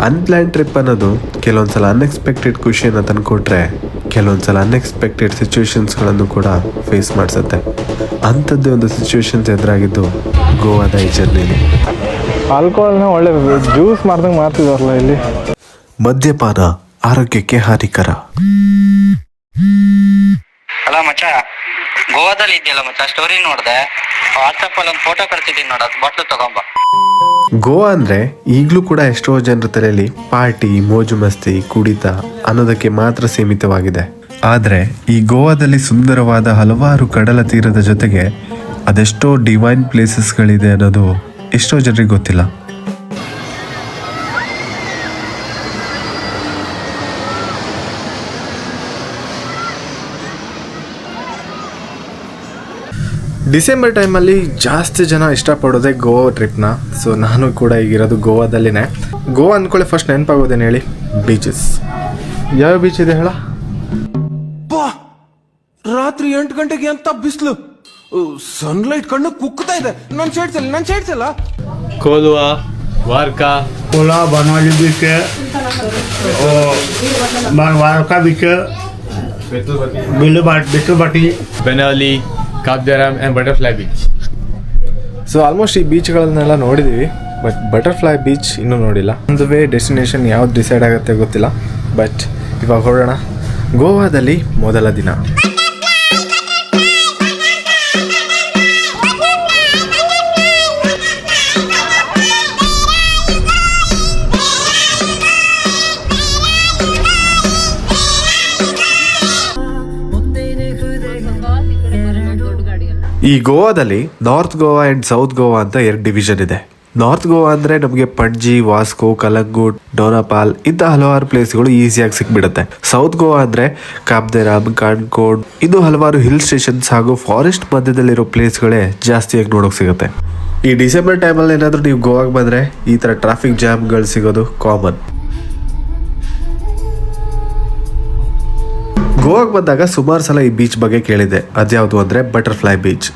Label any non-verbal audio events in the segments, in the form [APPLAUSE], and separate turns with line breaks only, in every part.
ಅನ್ಪ್ಲ್ಯಾನ್ trip ಅನ್ನೋದು ಕೆಲವೊಂದ್ಸಲ unexpected ಖುಷಿಯನ್ನು ತಂದುಕೊಟ್ರೆ ಕೆಲವೊಂದ್ಸಲ ಅನ್ಎಕ್ಸ್ಪೆಕ್ಟೆಡ್ ಸಿಚುವೇಶನ್ಸ್ಗಳನ್ನು ಕೂಡ ಫೇಸ್ ಮಾಡಿಸುತ್ತೆ. ಅಂಥದ್ದೇ ಒಂದು ಸಿಚುವೇಶನ್ಸ್ ಎದುರಾಗಿದ್ದು ಗೋವಾದ ಈ ಜರ್ನಿಲಿ.
ಆಲ್ಕೋಹಾಲ್ನ ಒಳ್ಳೆ ಜ್ಯೂಸ್ ಮಾಡ್ದಂಗೆ ಮಾಡ್ತಿದಾರಲ್ಲ ಇಲ್ಲಿ.
ಮದ್ಯಪಾನ ಆರೋಗ್ಯಕ್ಕೆ ಹಾನಿಕರ.
ಅಲ್ಲ ಮಚ್ಚ. ಗೋವಾದಲ್ಲಿ ಇದೆಯಲ್ಲ ಮತ್ತೆ ಸ್ಟೋರಿ ನೋಡ್ದೆ. ವಾಟ್ಸಪ್ ಅಲ್ಲಿ ಒಂದು ಫೋಟೋ ಕಳ್ಸಿದ್ದೀನಿ ನೋಡ ಬಾಟ್ಲು ತಗೊಂಬ.
ಗೋವಾ ಅಂದ್ರೆ ಈಗಲೂ ಕೂಡ ಎಷ್ಟೋ ಜನರ ತಲೆಯಲ್ಲಿ ಪಾರ್ಟಿ, ಮೋಜು ಮಸ್ತಿ, ಕುಡಿತ ಅನ್ನೋದಕ್ಕೆ ಮಾತ್ರ ಸೀಮಿತವಾಗಿದೆ. ಆದರೆ ಈ ಗೋವಾದಲ್ಲಿ ಸುಂದರವಾದ ಹಲವಾರು ಕಡಲ ತೀರದ ಜೊತೆಗೆ ಅದೆಷ್ಟೋ ಡಿವೈನ್ ಪ್ಲೇಸಸ್ಗಳಿದೆ ಅನ್ನೋದು ಎಷ್ಟೋ ಜನರಿಗೆ ಗೊತ್ತಿಲ್ಲ.
ಡಿಸೆಂಬರ್ ಟೈಮಲ್ಲಿ ಜಾಸ್ತಿ ಜನ ಇಷ್ಟಪಡೋದೇ ಗೋವಾ ಟ್ರಿಪ್ನ. ಸೊ ನಾನು ಕೂಡ ಈಗಿರೋದು ಗೋವಾದಲ್ಲಿನೇ. ಗೋವಾ ಅಂದ್ಕೊಳ್ಳೆ ಫಸ್ಟ್ ನೆನಪಾಗೋದೇನು ಹೇಳಿ? ಬೀಚಸ್ ಯಾವ ಬೀಚ್ ಇದೆ ಹೇಳ?
ರಾತ್ರಿ ಎಂಟು ಗಂಟೆಗೆ ಅಂತ ಬಿಸಿಲು. ಸನ್ಲೈಟ್ ಕಣ್ಣು ಕುಕ್ತಾ ಇದೆ. ನಾನು ಸೇಡ್ಸಲ್ಲ ನಾನು
ಸೇಡ್ಸಲ್ಲ ಕೋಲುವಾ ವಾರ್ಕಾ. ಕೋಲಾ ಬನವಾಲಿ ಬೀಚ್ ವಾರ್ಕಾ ಬೀಚ್ ಬಿಲ್ಲು ಬಾಟ್ ಬಿಟ್ಟು ಬಾಟಿ
ಕಾಪ್ ಜರಾಮ್ and butterfly beach
so almost ಈ ಬೀಚ್ಗಳನ್ನೆಲ್ಲ ನೋಡಿದ್ದೀವಿ ಬಟ್ ಬಟರ್ಫ್ಲೈ ಬೀಚ್ ಇನ್ನೂ ನೋಡಿಲ್ಲ. ಒಂದು ವೇ ಡೆಸ್ಟಿನೇಷನ್ ಯಾವ್ದು ಡಿಸೈಡ್ ಆಗುತ್ತೆ ಗೊತ್ತಿಲ್ಲ ಬಟ್ ಇವಾಗ ಹೊರಡೋಣ. ಗೋವಾದಲ್ಲಿ ಮೊದಲ ದಿನ.
ಈ ಗೋವಾದಲ್ಲಿ north Goa and south Goa ಅಂತ ಎರಡು ಡಿವಿಷನ್ ಇದೆ. ನಾರ್ತ್ ಗೋವಾ ಅಂದರೆ ನಮಗೆ ಪಡ್ಜಿ ವಾಸ್ಕೋ, ಕಲಂಗೂಟ್, ಡೋನಾಪಾಲ್ ಇಂಥ ಹಲವಾರು ಪ್ಲೇಸ್ಗಳು ಈಸಿಯಾಗಿ ಸಿಕ್ಬಿಡುತ್ತೆ. ಸೌತ್ ಗೋವಾ ಅಂದರೆ ಕಾಬ್ದೆರಾಮ್ ಕಾನ್ಕೋಡ್ ಇನ್ನು ಹಲವಾರು ಹಿಲ್ ಸ್ಟೇಷನ್ಸ್ ಹಾಗೂ ಫಾರೆಸ್ಟ್ ಮಧ್ಯದಲ್ಲಿರೋ ಪ್ಲೇಸ್ಗಳೇ ಜಾಸ್ತಿಯಾಗಿ ನೋಡೋಕೆ ಸಿಗುತ್ತೆ. ಈ ಡಿಸೆಂಬರ್ ಟೈಮಲ್ಲಿ ಏನಾದರೂ ನೀವು ಗೋವಾಗೆ ಬಂದರೆ ಈ ಥರ ಟ್ರಾಫಿಕ್ ಜಾಮ್ಗಳು ಸಿಗೋದು ಕಾಮನ್ ಗೋವಾಗೆ ಬಂದಾಗ ಸುಮಾರು ಸಲ ಈ ಬೀಚ್ ಬಗ್ಗೆ ಕೇಳಿದೆ ಅದ್ಯಾವುದು ಅಂದರೆ ಬಟರ್ಫ್ಲೈ ಬೀಚ್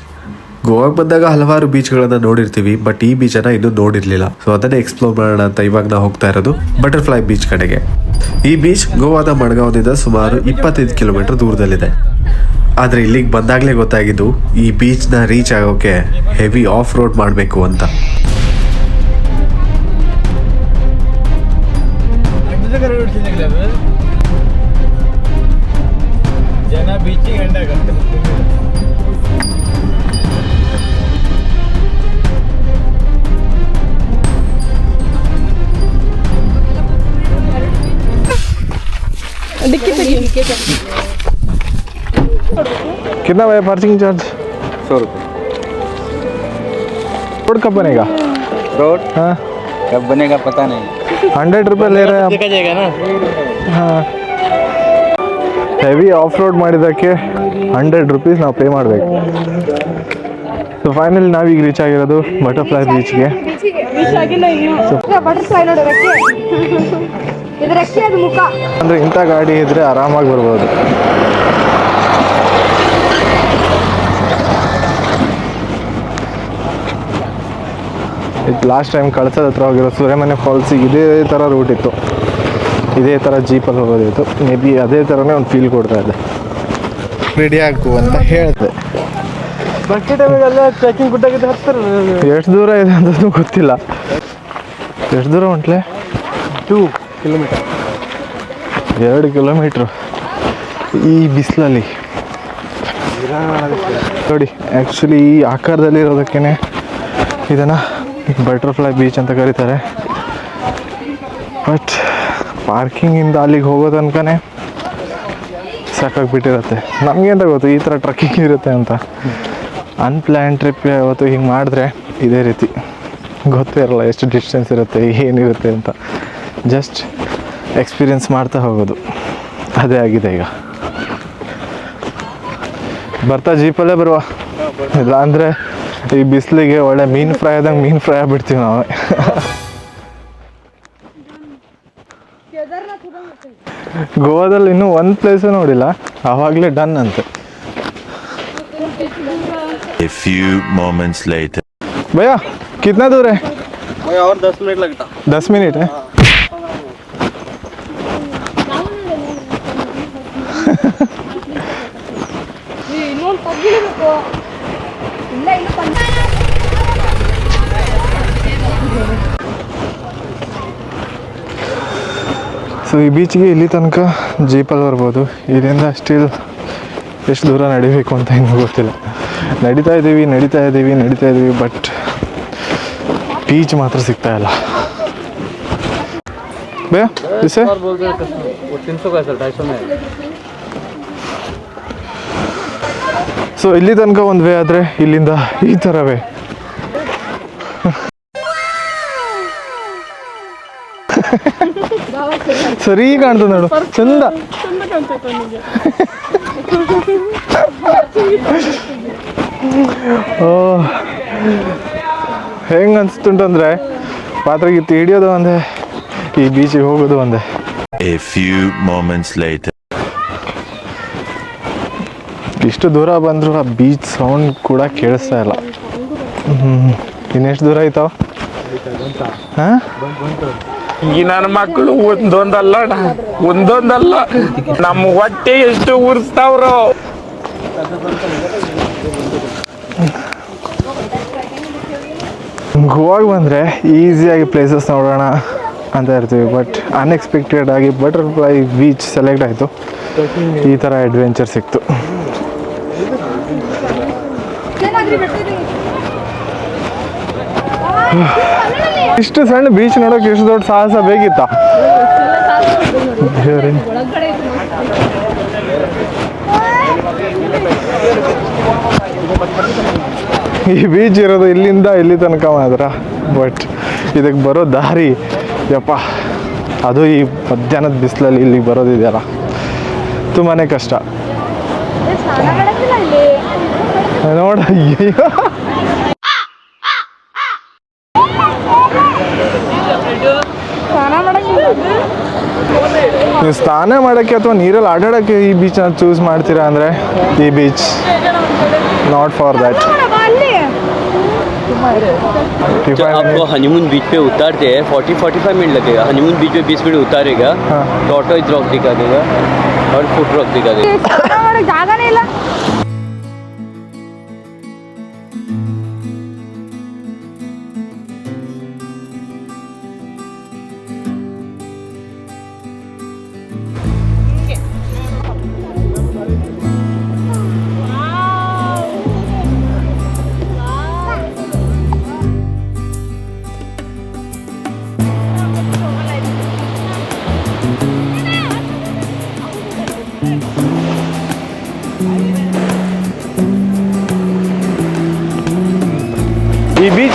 ಗೋವಾಗೆ ಬಂದಾಗ ಹಲವಾರು ಬೀಚ್ಗಳನ್ನು ನೋಡಿರ್ತೀವಿ ಬಟ್ ಈ ಬೀಚನ್ನು ಇನ್ನೂ ನೋಡಿರಲಿಲ್ಲ. ಸೊ ಅದನ್ನೇ ಎಕ್ಸ್ಪ್ಲೋರ್ ಮಾಡೋಣ ಅಂತ ಇವಾಗ ನಾವು ಹೋಗ್ತಾ ಇರೋದು ಬಟರ್ಫ್ಲೈ ಬೀಚ್ ಕಡೆಗೆ. ಈ ಬೀಚ್ ಗೋವಾದ ಮಡ್ಗಾವ್ನಿಂದ ಸುಮಾರು ಇಪ್ಪತ್ತೈದು ಕಿಲೋಮೀಟರ್ ದೂರದಲ್ಲಿದೆ. ಆದರೆ ಇಲ್ಲಿಗೆ ಬಂದಾಗಲೇ ಗೊತ್ತಾಗಿದ್ದು, ಈ ಬೀಚ್ನ ರೀಚ್ ಆಗೋಕೆ ಹೆವಿ ಆಫ್ ರೋಡ್ ಮಾಡಬೇಕು ಅಂತ.
कितना भाई पार्किंग चार्ज
सौ रुपये
रोड कब बनेगा
रोड
हाँ
कब बनेगा पता नहीं
हंड्रेड रुपये ले रहे हैं आप
जाएगा ना
ಹಾಂ ಹೆವಿ ಆಫ್ ರೋಡ್ ಮಾಡಿದ್ದಕ್ಕೆ ಹಂಡ್ರೆಡ್ ರುಪೀಸ್ ನಾವು ಪೇ ಮಾಡಬೇಕು ಸೊ ಫೈನಲಿ ನಾವೀಗ ರೀಚ್ ಆಗಿರೋದು ಬಟರ್ಫ್ಲೈ ಬೀಚ್ಗೆ
ಬಟರ್ಫ್ಲೈ ನೋಡು ರೆಕ್ಕೆ ಇದು ಅದು ಮುಖ.
ಅಂದರೆ ಇಂಥ ಗಾಡಿ ಇದ್ದರೆ ಆರಾಮಾಗಿ ಬರ್ಬೋದು. ಇದು ಲಾಸ್ಟ್ ಟೈಮ್ ಕಳ್ಸದ ಹತ್ರ ಹೋಗಿರೋ ಸೂರ್ಯಮನೆ ಫಾಲ್ಸಿಗೆ ಇದೇ ಥರ ರೂಟ್ ಇತ್ತು. ಇದೇ ಥರ ಜೀಪಲ್ಲಿ ಹೋಗೋದಿತ್ತು. ಮೇ ಬಿ ಅದೇ ಥರನೇ ಒಂದು ಫೀಲ್ ಕೊಡ್ತಾ ಇದೆ. ರೆಡಿ ಆಗು ಅಂತ ಹೇಳಿದೆ. ಎಷ್ಟು ದೂರ ಇದೆ ಅಂತ ಗೊತ್ತಿಲ್ಲ. ಎಷ್ಟು ದೂರ ಹೊಂಟ್ಲೆ ಟೂ ಕಿಲೋಮೀಟರ್. ಎರಡು ಕಿಲೋಮೀಟ್ರು. ಈ ಬಿಸಿಲಲ್ಲಿ. ನೋಡಿ ಆ್ಯಕ್ಚುಲಿ ಈ ಆಕಾರದಲ್ಲಿ ಇರೋದಕ್ಕೇ ಇದನ್ನು ಬಟರ್ಫ್ಲೈ ಬೀಚ್ ಅಂತ ಕರೀತಾರೆ. ಬಟ್ ಪಾರ್ಕಿಂಗಿಂದ ಅಲ್ಲಿಗೆ ಹೋಗೋ ತನಕನೇ ಸಾಕಾಗ್ಬಿಟ್ಟಿರುತ್ತೆ. ನಮಗೆ ಅಂತ ಗೊತ್ತು, ಈ ಥರ ಟ್ರಕ್ಕಿಂಗ್ ಇರುತ್ತೆ ಅಂತ. ಅನ್ಪ್ಲ್ಯಾನ್ ಟ್ರಿಪ್ ಯಾವತ್ತು ಹಿಂಗೆ ಮಾಡಿದ್ರೆ ಇದೇ ರೀತಿ. ಗೊತ್ತೇ ಇರಲ್ಲ, ಎಷ್ಟು ಡಿಸ್ಟೆನ್ಸ್ ಇರುತ್ತೆ, ಏನಿರುತ್ತೆ ಅಂತ. ಜಸ್ಟ್ ಎಕ್ಸ್ಪೀರಿಯೆನ್ಸ್ ಮಾಡ್ತಾ ಹೋಗೋದು. ಅದೇ ಆಗಿದೆ ಈಗ. ಬರ್ತಾ ಜೀಪಲ್ಲೇ ಬರುವ? ಇಲ್ಲ ಅಂದರೆ ಈ ಬಿಸಿಲಿಗೆ ಒಳ್ಳೆ ಮೀನು ಫ್ರೈ ಆದಂಗೆ ಮೀನು ಫ್ರೈ ಆಗಿಬಿಡ್ತೀವಿ ನಾವೇ. ಗೋವಾದಲ್ಲಿ ಇನ್ನೂ ಒಂದು ಪ್ಲೇಸು ನೋಡಿಲ್ಲ. ಆವಾಗಲೇ ಡನ್ ಅಂತೆ. ಭಯ ಕಿತ್ನಾ ದೂರ?
ದಸ್ ಮಿನಿಟ್ ಇಲ್ಲ ಇಲ್ಲ
ಸೊ ಈ ಬೀಚ್ಗೆ ಇಲ್ಲಿ ತನಕ ಜೀಪಲ್ಲಿ ಬರ್ಬೋದು. ಇದರಿಂದ ಸ್ಟಿಲ್ ಎಷ್ಟು ದೂರ ನಡಿಬೇಕು ಅಂತ ಇನ್ನೂ ಗೊತ್ತಿಲ್ಲ. ನಡೀತಾ ಇದ್ದೀವಿ ನಡೀತಾ ಇದ್ದೀವಿ ನಡೀತಾ ಇದ್ದೀವಿ ಬಟ್ ಬೀಚ್ ಮಾತ್ರ ಸಿಗ್ತಾ ಇಲ್ಲ.
ಭಯ
ಸೊ ಇಲ್ಲಿ ತನಕ ಒಂದು ವೇ ಆದರೆ ಇಲ್ಲಿಂದ ಈ ಥರವೇ ಸರಿ ಕಾಣ್ತದೆ ನೋಡು. ಚಂದ. ಹೆಂಗೆ ಅನ್ಸ್ತುಂಟಂದ್ರೆ ಪಾತ್ರ ಗೀತೆ ಹಿಡಿಯೋದು ಒಂದೇ, ಈ ಬೀಚಿಗೆ ಹೋಗೋದು ಒಂದೇ.
A few moments later.
ಇಷ್ಟು ದೂರ ಬಂದರೂ ಆ ಬೀಚ್ ಸೌಂಡ್ ಕೂಡ ಕೇಳಿಸ್ತಾ ಇಲ್ಲ. ಹ್ಮ್. ಇನ್ನೆಷ್ಟು ದೂರ ಆಯ್ತಾವ ಹಾಂ?
ಈ ನನ್ನ ಮಕ್ಕಳು ಒಂದೊಂದಲ್ಲ ಒಂದೊಂದಲ್ಲ. ನಮ್ಮ ಹೊಟ್ಟೆ ಎಷ್ಟು ಉರ್ಸ್ತಾವ್ರು.
ಗೋವಾಗ ಬಂದರೆ ಈಸಿಯಾಗಿ ಪ್ಲೇಸಸ್ ನೋಡೋಣ ಅಂತ ಇರ್ತೀವಿ ಬಟ್ ಅನ್ಎಕ್ಸ್ಪೆಕ್ಟೆಡ್ ಆಗಿ ಬಟರ್ಫ್ಲೈ ಬೀಚ್ ಸೆಲೆಕ್ಟ್ ಆಯಿತು. ಈ ಥರ ಅಡ್ವೆಂಚರ್ ಸಿಕ್ತು. ಇಷ್ಟು ಸಣ್ಣ ಬೀಚ್ ನೋಡೋಕೆ ಇಷ್ಟು ದೊಡ್ಡ ಸಾಹಸ ಬೇಕಿತ್ತ? ಈ ಬೀಚ್ ಇರೋದು ಇಲ್ಲಿಂದ ಇಲ್ಲಿ ತನಕ ಮಾತ್ರ. ಬಟ್ ಇದಕ್ಕೆ ಬರೋ ದಾರಿ ಯಪ್ಪ ಅದು ಈ ಮಧ್ಯಾಹ್ನದ ಬಿಸಿಲಲ್ಲಿ ಇಲ್ಲಿಗೆ ಬರೋದಿದೆಯಲ್ಲ. ತುಂಬಾ ಕಷ್ಟ.
ಸ್ನಾನ ಮಾಡಕ್ಕಿಲ್ಲ ಇಲ್ಲಿ
ನೋಡ ಅಯ್ಯೋ
ಸ್ನಾನ ಮಾಡಂಗಿಲ್ಲ [LAUGHS]
ನೀವು ಸ್ನಾನ ಮಾಡೋಕ್ಕೆ ಅಥವಾ ನೀರಲ್ಲಿ ಆಡಾಡೋಕ್ಕೆ ಈ ಬೀಚ್ನ ಚೂಸ್ ಮಾಡ್ತೀರಾ ಅಂದರೆ ಈ ಬೀಚ್ ನಾಟ್ ಫಾರ್ ದ್ಯಾಟ್
ಬಾ ಅಲ್ಲಿ
जब आपको हनीमून बीच पे उतारते हैं फोर्टी फोर्टी फाइव मिनट लगेगा हनीमून बीच पे बीस मिनट उतारेगा
हाँ।
टॉटोइज रॉक दिखा देगा और फुट रॉक दिखा देगा [LAUGHS] [LAUGHS]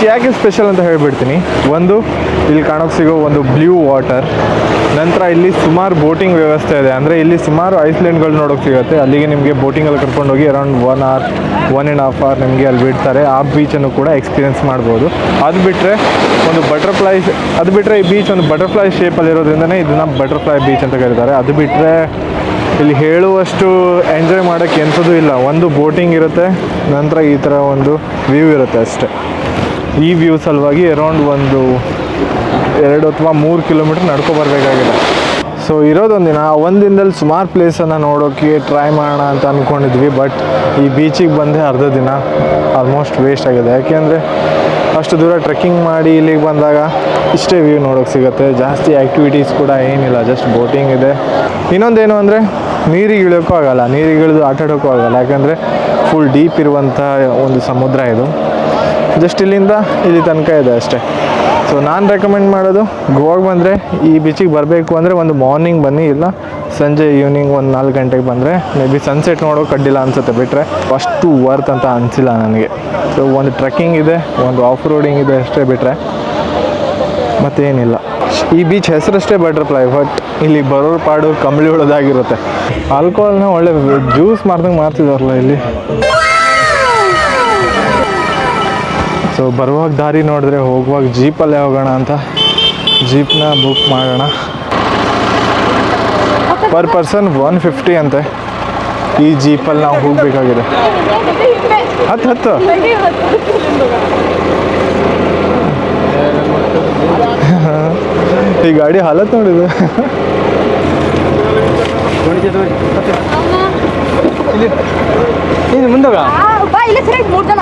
ಯಾಕೆ ಸ್ಪೆಷಲ್ ಅಂತ ಹೇಳಿಬಿಡ್ತೀನಿ? ಒಂದು, ಇಲ್ಲಿ ಕಾಣೋಕೆ ಸಿಗೋ ಒಂದು ಬ್ಲೂ ವಾಟರ್ ನಂತರ ಇಲ್ಲಿ ಸುಮಾರು ಬೋಟಿಂಗ್ ವ್ಯವಸ್ಥೆ ಇದೆ. ಅಂದರೆ ಇಲ್ಲಿ ಸುಮಾರು ಐಸ್ಲ್ಯಾಂಡ್ಗಳು ನೋಡೋಕೆ ಸಿಗುತ್ತೆ. ಅಲ್ಲಿಗೆ ನಿಮಗೆ ಬೋಟಿಂಗಲ್ಲಿ ಕರ್ಕೊಂಡೋಗಿ around one hour one and half hour ನಿಮಗೆ ಅಲ್ಲಿ ಬಿಡ್ತಾರೆ. ಆ ಬೀಚನ್ನು ಕೂಡ ಎಕ್ಸ್ಪೀರಿಯನ್ಸ್ ಮಾಡ್ಬೋದು. ಅದು ಬಿಟ್ಟರೆ ಒಂದು ಬಟರ್ಫ್ಲೈ ಅದು ಬಿಟ್ಟರೆ ಈ ಬೀಚ್ ಒಂದು ಬಟರ್ಫ್ಲೈ ಶೇಪಲ್ಲಿರೋದ್ರಿಂದನೇ ಇದನ್ನು ಬಟರ್ಫ್ಲೈ ಬೀಚ್ ಅಂತ ಕರೀತಾರೆ. ಅದು ಬಿಟ್ಟರೆ ಇಲ್ಲಿ ಹೇಳುವಷ್ಟು ಎಂಜಾಯ್ ಮಾಡೋಕ್ಕೆ ಎಂಥದ್ದು ಇಲ್ಲ. ಒಂದು ಬೋಟಿಂಗ್ ಇರುತ್ತೆ, ನಂತರ ಈ ಥರ ಒಂದು ವ್ಯೂ ಇರುತ್ತೆ ಅಷ್ಟೇ. ಈ ವ್ಯೂ ಸಲುವಾಗಿ ಅರೌಂಡ್ ಒಂದು ಎರಡು ಅಥವಾ ಮೂರು ಕಿಲೋಮೀಟ್ರ್ ನಡ್ಕೊ ಬರಬೇಕಾಗಿದೆ. ಸೊ ಇರೋದೊಂದಿನ ಒಂದು ದಿನದಲ್ಲಿ ಸುಮಾರು ಪ್ಲೇಸನ್ನು ನೋಡೋಕ್ಕೆ ಟ್ರೈ ಮಾಡೋಣ ಅಂತ ಅಂದ್ಕೊಂಡಿದ್ವಿ ಬಟ್ ಈ ಬೀಚಿಗೆ ಬಂದೆ ಅರ್ಧ ದಿನ ಆಲ್ಮೋಸ್ಟ್ ವೇಸ್ಟ್ ಆಗಿದೆ. ಯಾಕೆಂದರೆ ಅಷ್ಟು ದೂರ ಟ್ರೆಕ್ಕಿಂಗ್ ಮಾಡಿ ಇಲ್ಲಿಗೆ ಬಂದಾಗ ಇಷ್ಟೇ ವ್ಯೂ ನೋಡೋಕೆ ಸಿಗುತ್ತೆ. ಜಾಸ್ತಿ ಆ್ಯಕ್ಟಿವಿಟೀಸ್ ಕೂಡ ಏನಿಲ್ಲ ಜಸ್ಟ್ ಬೋಟಿಂಗ್ ಇದೆ. ಇನ್ನೊಂದೇನು ಅಂದರೆ ನೀರಿಗೆ ಇಳಿಯೋಕ್ಕೂ ಆಗಲ್ಲ. ನೀರಿಗೆ ಇಳಿದು ಆಟಾಡೋಕ್ಕೂ ಆಗಲ್ಲ. ಯಾಕಂದರೆ ಫುಲ್ ಡೀಪ್ ಇರುವಂಥ ಒಂದು ಸಮುದ್ರ ಇದು. ಜಸ್ಟ್ ಇಲ್ಲಿಂದ ಇಲ್ಲಿ ತನಕ ಇದೆ ಅಷ್ಟೇ. ಸೊ ನಾನು ರೆಕಮೆಂಡ್ ಮಾಡೋದು, ಗೋವಾಗೆ ಬಂದರೆ ಈ ಬೀಚಿಗೆ ಬರಬೇಕು ಅಂದರೆ ಒಂದು ಮಾರ್ನಿಂಗ್ ಬನ್ನಿ, ಇಲ್ಲ ಸಂಜೆ ಈವ್ನಿಂಗ್ ಒಂದು ನಾಲ್ಕು ಗಂಟೆಗೆ ಬಂದರೆ. ಮೇ ಬಿ ಸನ್ಸೆಟ್ ನೋಡೋಕೆ ಅಡ್ಡಿಲ್ಲ ಅನಿಸುತ್ತೆ ಬಿಟ್ಟರೆ ಅಷ್ಟು ವರ್ತ್ ಅಂತ ಅನಿಸಿಲ್ಲ ನನಗೆ. ಸೊ ಒಂದು ಟ್ರೆಕ್ಕಿಂಗ್ ಇದೆ, ಒಂದು ಆಫ್ ರೋಡಿಂಗ್ ಇದೆ ಅಷ್ಟೇ ಬಿಟ್ಟರೆ ಮತ್ತೇನಿಲ್ಲ. ಈ ಬೀಚ್ ಹೆಸರಷ್ಟೇ ಬಟರ್ಫ್ಲೈ ಬಟ್ ಇಲ್ಲಿ ಬರೋ ಪಾಡು ಕಂಬಳಿ ಉಳೋದಾಗಿರುತ್ತೆ. ಆಲ್ಕೋಹಾಲ್ನ ಒಳ್ಳೆ ಜ್ಯೂಸ್ ಮಾಡ್ದಂಗೆ ಮಾಡ್ತಿದಾರಲ್ಲ ಇಲ್ಲಿ. ಸೊ ಬರುವಾಗ ದಾರಿ ನೋಡಿದ್ರೆ ಹೋಗುವಾಗ ಜೀಪಲ್ಲೇ ಹೋಗೋಣ ಅಂತ. ಜೀಪ್ನ ಬುಕ್ ಮಾಡೋಣ. ಪರ್ ಪರ್ಸನ್ ಒನ್ ಫಿಫ್ಟಿ ಅಂತೆ. ಈ ಜೀಪಲ್ಲಿ ನಾವು ಹೋಗಬೇಕಾಗಿದೆ. ಹತ್ತು ಹತ್ತು. ಈ ಗಾಡಿ ಹಾಲತ್ ನೋಡಿದು. ಮುಂದಾಗ
ಬಾ ಇಲ್ಲ ಸರಿ ಮೂರ್ ಜನ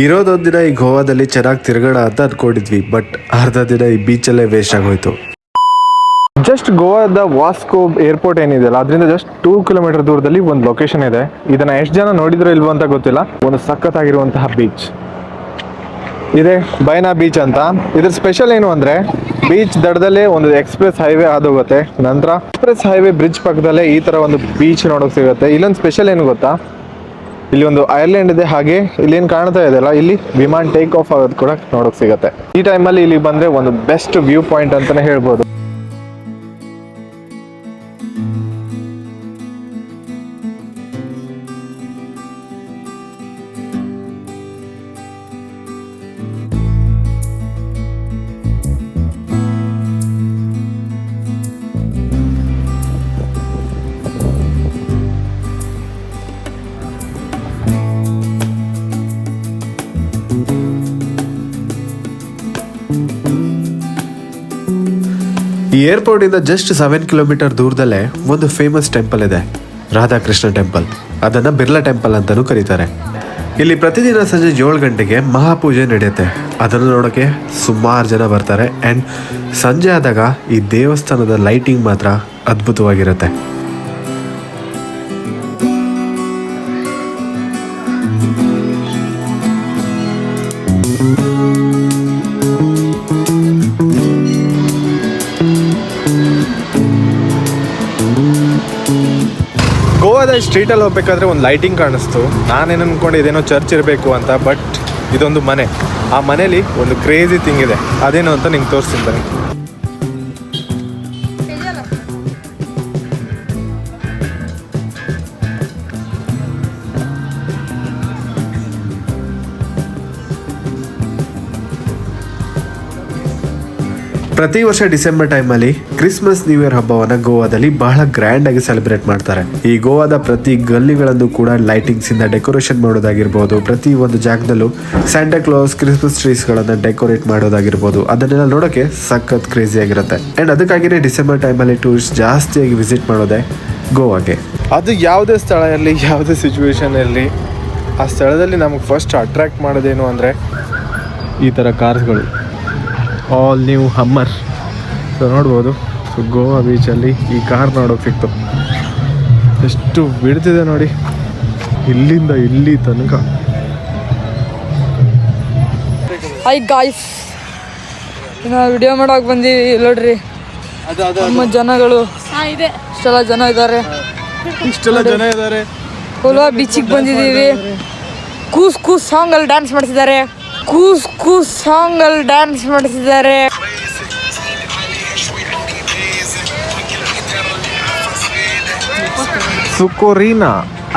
ಇರೋದೊಂದು ದಿನ ಈ ಗೋವಾದಲ್ಲಿ ಚೆನ್ನಾಗಿ ತಿರುಗಡ ಅಂತ ಅನ್ಕೊಂಡಿದ್ವಿ ಬಟ್ ಅರ್ಧ ದಿನ ಈ ಬೀಚಲ್ಲೇ ವೇಸ್ಟ್ ಆಗೋಯ್ತು.
ಜಸ್ಟ್ ಗೋವಾದ ವಾಸ್ಕೋ ಏರ್ಪೋರ್ಟ್ ಏನಿದೆಯಲ್ಲ, ಅದರಿಂದ ಜಸ್ಟ್ ಟೂ ಕಿಲೋಮೀಟರ್ ದೂರದಲ್ಲಿ ಒಂದು ಲೊಕೇಶನ್ ಇದೆ. ಇದನ್ನ ಎಷ್ಟು ಜನ ನೋಡಿದ್ರೋ ಇಲ್ವೋ ಅಂತ ಗೊತ್ತಿಲ್ಲ. ಒಂದು ಸಖತ್ತಾಗಿರುವಂತಹ ಬೀಚ್ ಇದೆ ಬೈನಾ ಬೀಚ್ ಅಂತ. ಇದ್ರ ಸ್ಪೆಷಲ್ ಏನು ಅಂದ್ರೆ ಬೀಚ್ ದಡದಲ್ಲೇ ಒಂದು ಎಕ್ಸ್ಪ್ರೆಸ್ ಹೈವೇ ಹಾದೋಗುತ್ತೆ ನಂತರ ಎಕ್ಸ್ಪ್ರೆಸ್ ಹೈವೇ ಬ್ರಿಡ್ಜ್ ಪಕ್ಕದಲ್ಲೇ ಈ ತರ ಒಂದು ಬೀಚ್ ನೋಡೋಕೆ ಸಿಗುತ್ತೆ. ಇಲ್ಲೊಂದು ಸ್ಪೆಷಲ್ ಏನು ಗೊತ್ತಾ? ಇಲ್ಲಿ ಒಂದು ಐರ್ಲೆಂಡ್ ಇದೆ, ಹಾಗೆ ಇಲ್ಲಿ ಏನು ಕಾಣ್ತಾ ಇದೆಯಲ್ಲ ಇಲ್ಲಿ ವಿಮಾನ ಟೇಕ್ ಆಫ್ ಆಗೋದು ಕೂಡ ನೋಡೋಕೆ ಸಿಗುತ್ತೆ. ಈ ಟೈಮಲ್ಲಿ ಇಲ್ಲಿ ಬಂದ್ರೆ ಒಂದು ಬೆಸ್ಟ್ ವ್ಯೂ ಪಾಯಿಂಟ್ ಅಂತಾನೆ ಹೇಳ್ಬೋದು.
ಈ ಏರ್ಪೋರ್ಟ್ ಇಂದ ಜಸ್ಟ್ ಸೆವೆನ್ ಕಿಲೋಮೀಟರ್ ದೂರದಲ್ಲೇ ಒಂದು ಫೇಮಸ್ ಟೆಂಪಲ್ ಇದೆ. ರಾಧಾಕೃಷ್ಣ ಟೆಂಪಲ್ ಅದನ್ನ ಬಿರ್ಲಾ ಟೆಂಪಲ್ ಅಂತಾನೂ ಕರೀತಾರೆ. ಇಲ್ಲಿ ಪ್ರತಿದಿನ ಸಂಜೆ ಏಳು ಗಂಟೆಗೆ ಮಹಾಪೂಜೆ ನಡೆಯುತ್ತೆ. ಅದನ್ನು ನೋಡೋಕ್ಕೆ ಸುಮಾರು ಜನ ಬರ್ತಾರೆ. ಆ್ಯಂಡ್ ಸಂಜೆ ಆದಾಗ ಈ ದೇವಸ್ಥಾನದ ಲೈಟಿಂಗ್ ಮಾತ್ರ ಅದ್ಭುತವಾಗಿರುತ್ತೆ.
ಸ್ಟ್ರೀಟಲ್ಲಿ ಹೋಗ್ಬೇಕಾದ್ರೆ ಒಂದು ಲೈಟಿಂಗ್ ಕಾಣಿಸ್ತು. ನಾನೇನು ಅಂದ್ಕೊಂಡು ಇದೇನೋ ಚರ್ಚ್ ಇರಬೇಕು ಅಂತ, ಬಟ್ ಇದೊಂದು ಮನೆ. ಆ ಮನೇಲಿ ಒಂದು ಕ್ರೇಜಿ ಥಿಂಗ್ ಇದೆ. ಅದೇನು ಅಂತ ನಿಂಗೆ ತೋರಿಸ್ತೀನಿ ಬನ್ನಿ.
ಪ್ರತಿ ವರ್ಷ ಡಿಸೆಂಬರ್ ಟೈಮಲ್ಲಿ ಕ್ರಿಸ್ಮಸ್ ನ್ಯೂ ಇಯರ್ ಹಬ್ಬವನ್ನ ಗೋವಾದಲ್ಲಿ ಬಹಳ ಗ್ರ್ಯಾಂಡ್ ಆಗಿ ಸೆಲೆಬ್ರೇಟ್ ಮಾಡ್ತಾರೆ. ಈ ಗೋವಾದ ಪ್ರತಿ ಗಲ್ಲಿಗಳನ್ನು ಕೂಡ ಲೈಟಿಂಗ್ಸ್ ಇಂದ ಡೆಕೋರೇಷನ್ ಮಾಡೋದಾಗಿರ್ಬೋದು, ಪ್ರತಿ ಒಂದು ಜಾಗದಲ್ಲೂ ಸ್ಯಾಂಟಾ ಕ್ಲೋಸ್ ಕ್ರಿಸ್ಮಸ್ ಟ್ರೀಸ್ ಗಳನ್ನ ಡೆಕೋರೇಟ್ ಮಾಡೋದಾಗಿರ್ಬೋದು, ಅದನ್ನೆಲ್ಲ ನೋಡೋಕೆ ಸಖತ್ ಕ್ರೇಜಿ ಆಗಿರುತ್ತೆ. ಅಂಡ್ ಅದಕ್ಕಾಗಿನೇ ಡಿಸೆಂಬರ್ ಟೈಮಲ್ಲಿ ಟೂರಿಸ್ಟ್ ಜಾಸ್ತಿಯಾಗಿ ವಿಸಿಟ್ ಮಾಡೋದೆ ಗೋವಾಗೆ.
ಅದು ಯಾವುದೇ ಸ್ಥಳ ಇರಲಿ, ಯಾವುದೇ ಸಿಚುವೇಶನ್ ಇರಲಿ, ಆ ಸ್ಥಳದಲ್ಲಿ ನಮಗೆ ಫಸ್ಟ್ ಅಟ್ರಾಕ್ಟ್ ಮಾಡೋದೇನು ಅಂದರೆ ಈ ಥರ ಕಾರ್ಸ್ಗಳು ಆಲ್ ನ್ಯೂ ಹಮ್ಮರ್ ಸೊ ನೋಡ್ಬೋದು. ಸೊ ಗೋವಾ ಬೀಚಲ್ಲಿ ಈ ಕಾರ್ ನೋಡೋಕೆ ಸಿಕ್ತು. ಎಷ್ಟು ಬಿಡ್ತಿದೆ ನೋಡಿ. ಇಲ್ಲಿಂದ ಇಲ್ಲಿ ತನಕ.
ಹಾಯ್ ಗಾಯ್ಸ್ ನಾವು ವಿಡಿಯೋ ಮಾಡೋಕೆ ಬಂದೀವಿ ನೋಡ್ರಿ. ನಮ್ಮ ಜನಗಳು. ಇಷ್ಟೆಲ್ಲ ಜನ ಇದ್ದಾರೆ.
ಇಷ್ಟೆಲ್ಲ ಜನ ಇದ್ದಾರೆ.
ಕೋಲ್ವಾ ಬೀಚಿಗೆ ಬಂದಿದ್ದೀವಿ. ಕೂಸ್ ಕೂಸ್ ಸಾಂಗಲ್ಲಿ ಡ್ಯಾನ್ಸ್ ಮಾಡ್ತಿದ್ದಾರೆ ಕೂಸ್ ಕೂಸ್ ಸಾಂಗ್ ಅಲ್ಲಿ ಡ್ಯಾನ್ಸ್ ಮಾಡ್ತಿದ್ದಾರೆ.
ಸುಕೋರಿನಾ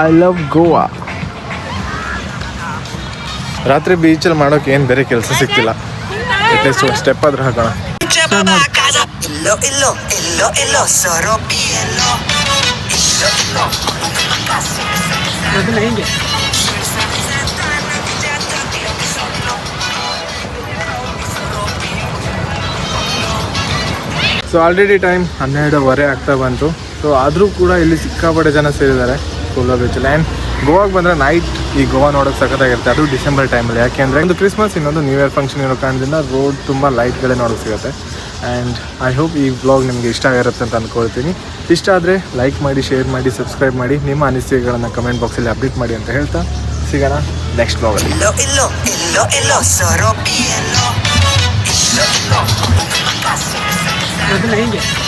ಐ ಲವ್ ಗೋವಾ ರಾತ್ರಿ ಬೀಚಲ್ಲಿ ಮಾಡೋಕೆ ಏನು ಬೇರೆ ಕೆಲಸ ಸಿಕ್ತಿಲ್ಲ ಅಟ್ಲೀಸ್ಟ್ ಒಂದು ಸ್ಟೆಪ್ ಆದ್ರೂ ಹಾಕೋಣ. ಸೊ ಆಲ್ರೆಡಿ ಟೈಮ್ ಹನ್ನೆರಡುವರೆ ಆಗ್ತಾ ಬಂತು. ಸೊ ಆದರೂ ಕೂಡ ಇಲ್ಲಿ ಸಿಕ್ಕಾಪಟ್ಟೆ ಜನ ಸೇರಿದ್ದಾರೆ ಕೋಲಾ ಬೀಚಲ್ಲಿ ಆ್ಯಂಡ್ ಗೋವಾಗೆ ಬಂದರೆ ನೈಟ್ ಈ ಗೋವಾ ನೋಡೋಕೆ ಸಖತ್ತಾಗಿರುತ್ತೆ. ಅದು ಡಿಸೆಂಬರ್ ಟೈಮಲ್ಲಿ ಯಾಕೆಂದರೆ ಒಂದು ಕ್ರಿಸ್ಮಸ್ ಇನ್ನೊಂದು ನ್ಯೂ ಇಯರ್ ಫಂಕ್ಷನ್ ಇರೋ ಕಾರಣದಿಂದ ರೋಡ್ ತುಂಬ ಲೈಟ್ಗಳೇ ನೋಡೋಕೆ ಸಿಗುತ್ತೆ. ಆ್ಯಂಡ್ ಐ ಹೋಪ್ ಈ ವ್ಲಾಗ್ ನಿಮಗೆ ಇಷ್ಟ ಆಗಿರುತ್ತೆ ಅಂತ ಅಂದ್ಕೊಳ್ತೀನಿ ಇಷ್ಟ ಆದರೆ ಲೈಕ್ ಮಾಡಿ ಶೇರ್ ಮಾಡಿ ಸಬ್ಸ್ಕ್ರೈಬ್ ಮಾಡಿ. ನಿಮ್ಮ ಅನಿಸಿಕೆಗಳನ್ನು ಕಮೆಂಟ್ ಬಾಕ್ಸಲ್ಲಿ ಅಪ್ಡೇಟ್ ಮಾಡಿ ಅಂತ ಹೇಳ್ತಾ ಸಿಗೋಣ ನೆಕ್ಸ್ಟ್ ವ್ಲಾಗಲ್ಲಿ
我们来一点